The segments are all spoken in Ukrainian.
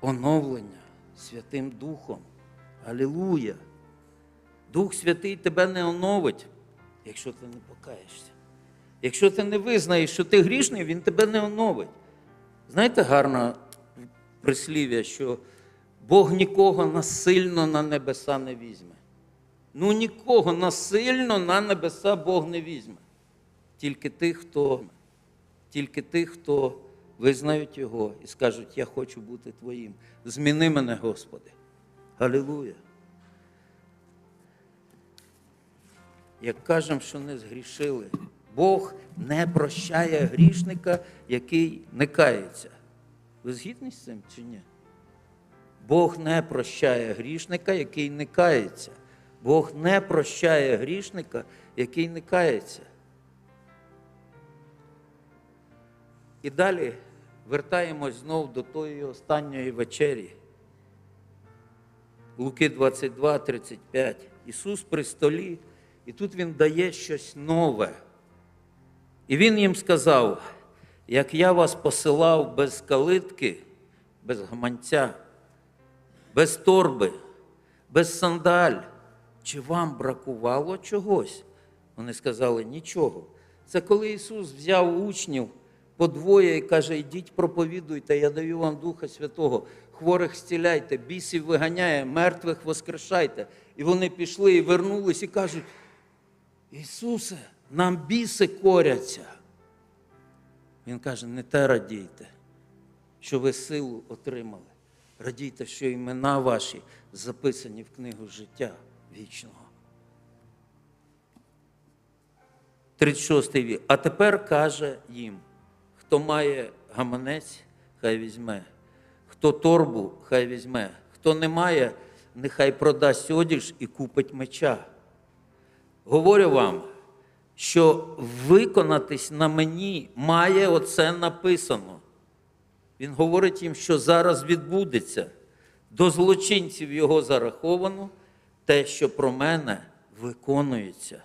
Оновлення Святим Духом. Алілуя! Дух Святий тебе не оновить, якщо ти не покаєшся. Якщо ти не визнаєш, що ти грішний, він тебе не оновить. Знаєте, гарне прислів'я, що Бог нікого насильно на небеса не візьме. Ну нікого насильно на небеса Бог не візьме. Тільки тих, хто, тільки тих, хто визнають Його і скажуть, я хочу бути Твоїм. Зміни мене, Господи. Галилуя. Як кажемо, що не згрішили, Бог не прощає грішника, який не кається. Ви згідні з цим чи ні? Бог не прощає грішника, який не кається. Бог не прощає грішника, який не кається. І далі вертаємось знов до тої останньої вечері. Луки 22, 35. Ісус при столі, і тут Він дає щось нове. І Він їм сказав: як я вас посилав без калитки, без гаманця, без торби, без сандаль, чи вам бракувало чогось? Вони сказали нічого. Це коли Ісус взяв учнів по двоє і каже: йдіть, проповідуйте, я даю вам Духа Святого, хворих зціляйте, бісів виганяє, мертвих воскрешайте. І вони пішли і вернулись і кажуть: Ісусе, нам біси коряться. Він каже, не те радійте, що ви силу отримали. Радійте, що імена ваші записані в книгу життя вічного. 36 вік. А тепер каже їм, хто має гаманець, хай візьме, хто торбу, хай візьме, хто не має, нехай продасть одіж і купить меча. Говорю вам, що виконатись на мені має оце написано. Він говорить їм, що зараз відбудеться. До злочинців його зараховано те, що про мене виконується.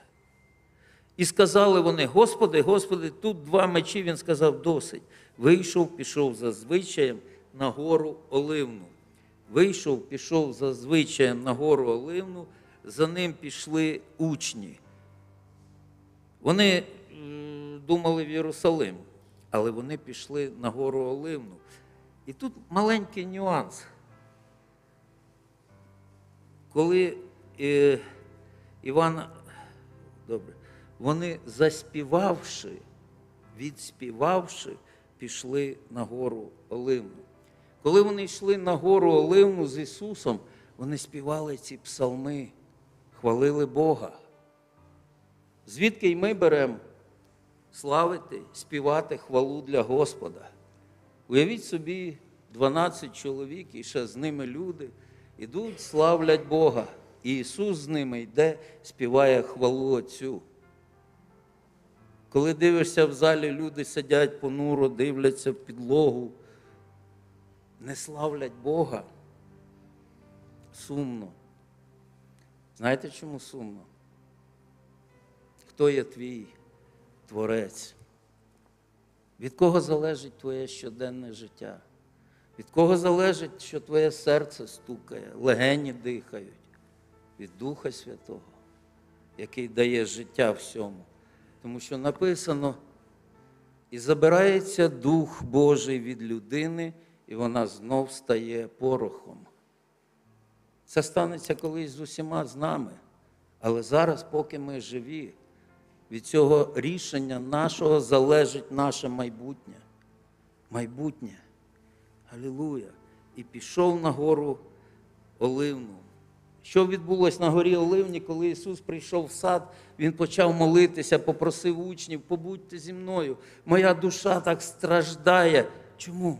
І сказали вони: Господи, Господи, тут два мечі. Він сказав, досить. Вийшов, пішов за звичаєм на гору Оливну. Вийшов, пішов за звичаєм на гору Оливну, за ним пішли учні. Вони думали в Єрусалим, але вони пішли на гору Оливну. І тут маленький нюанс. Коли е, Іван, добре, вони заспівавши, відспівавши, пішли на гору Оливну. Коли вони йшли на гору Оливну з Ісусом, вони співали ці псалми, хвалили Бога. Звідки й ми беремо славити, співати хвалу для Господа. Уявіть собі, 12 чоловік і ще з ними люди ідуть, славлять Бога. І Ісус з ними йде, співає хвалу Отцю. Коли дивишся в залі, люди сидять понуро, дивляться в підлогу, не славлять Бога. Сумно. Знаєте, чому сумно? Хто є твій творець? Від кого залежить твоє щоденне життя? Від кого залежить, що твоє серце стукає, легені дихають? Від Духа Святого, який дає життя всьому. Тому що написано, і забирається Дух Божий від людини, і вона знов стає порохом. Це станеться колись з усіма з нами. Але зараз, поки ми живі, від цього рішення нашого залежить наше майбутнє. Майбутнє. Алілуя. І пішов на гору Оливну. Що відбулося на горі Оливні, коли Ісус прийшов в сад, Він почав молитися, попросив учнів, побудьте зі мною. Моя душа так страждає. Чому?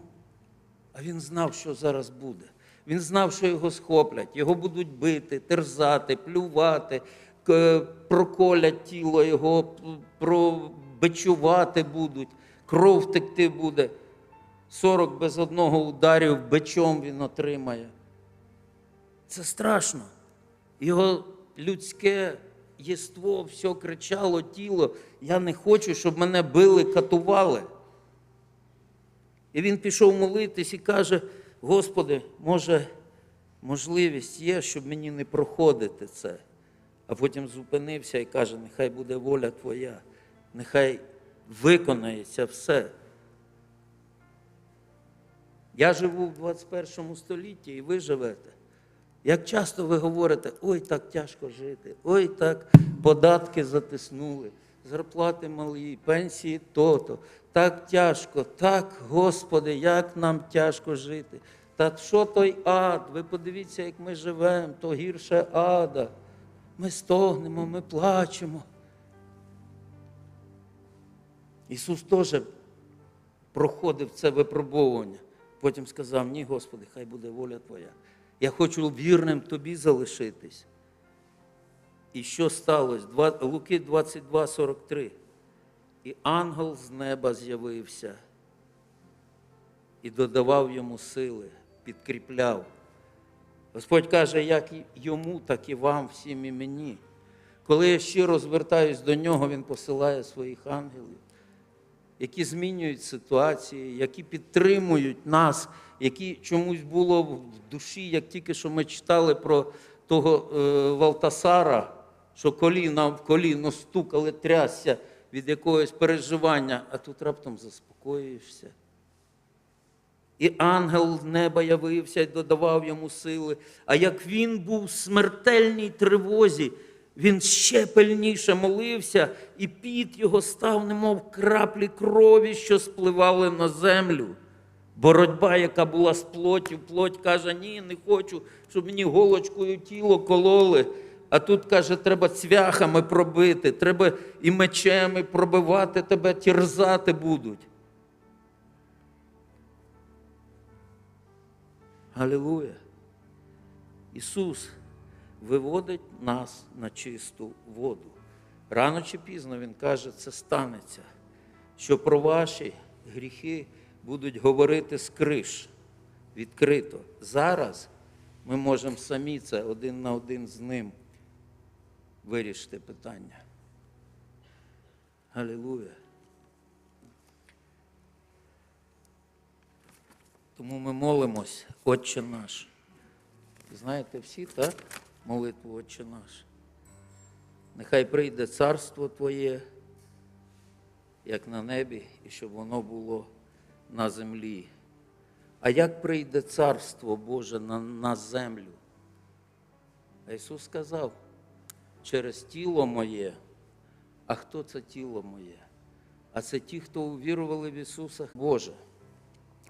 А він знав, що зараз буде. Він знав, що його схоплять, його будуть бити, терзати, плювати, проколять тіло, його п- пробичувати будуть, кров текти буде. Сорок без одного ударів бичом він отримає. Це страшно. Його людське єство, все кричало тіло. Я не хочу, щоб мене били, катували. І він пішов молитись і каже: Господи, може, можливість є, щоб мені не проходити це. А потім зупинився і каже: нехай буде воля Твоя, нехай виконається все. Я живу в 21 столітті, і ви живете. Як часто ви говорите, ой, так тяжко жити, ой, так податки затиснули, зарплати малі, пенсії то-то, так тяжко, так, Господи, як нам тяжко жити. Та що той ад? Ви подивіться, як ми живемо, то гірше ада. Ми стогнемо, ми плачемо. Ісус теж проходив це випробовування. Потім сказав: Ні, Господи, хай буде воля Твоя. Я хочу вірним Тобі залишитись. І що сталося? Луки 22, 43. І ангел з неба з'явився і додавав йому сили, підкріпляв. Господь каже, як йому, так і вам, всім і мені. Коли я щиро звертаюсь до нього, Він посилає своїх ангелів, які змінюють ситуації, які підтримують нас, які чомусь було в душі, як тільки що ми читали про того е, Валтасара, що коліна в коліно стукали, трясся від якогось переживання, а тут раптом заспокоїшся. І ангел неба явився і додавав йому сили. А як він був в смертельній тривозі, він ще пильніше молився, і піт його став, немов краплі крові, що спливали на землю. Боротьба, яка була з плоттю, плоть каже, ні, не хочу, щоб мені голочкою тіло кололи. А тут каже, треба цвяхами пробити, треба і мечами пробивати тебе, тірзати будуть. Галилуя. Ісус виводить нас на чисту воду. Рано чи пізно Він каже, це станеться, що про ваші гріхи будуть говорити з криш відкрито. Зараз ми можемо самі це один на один з ним вирішити питання. Галилуя. Тому ми молимось, Отче наш. Знаєте всі, так? Молитву Отче наш. Нехай прийде царство Твоє, як на небі, і щоб воно було на землі. А як прийде царство Боже на, на землю? А Ісус сказав, через тіло моє. А хто це тіло моє? А це ті, хто увірували в Ісуса Боже.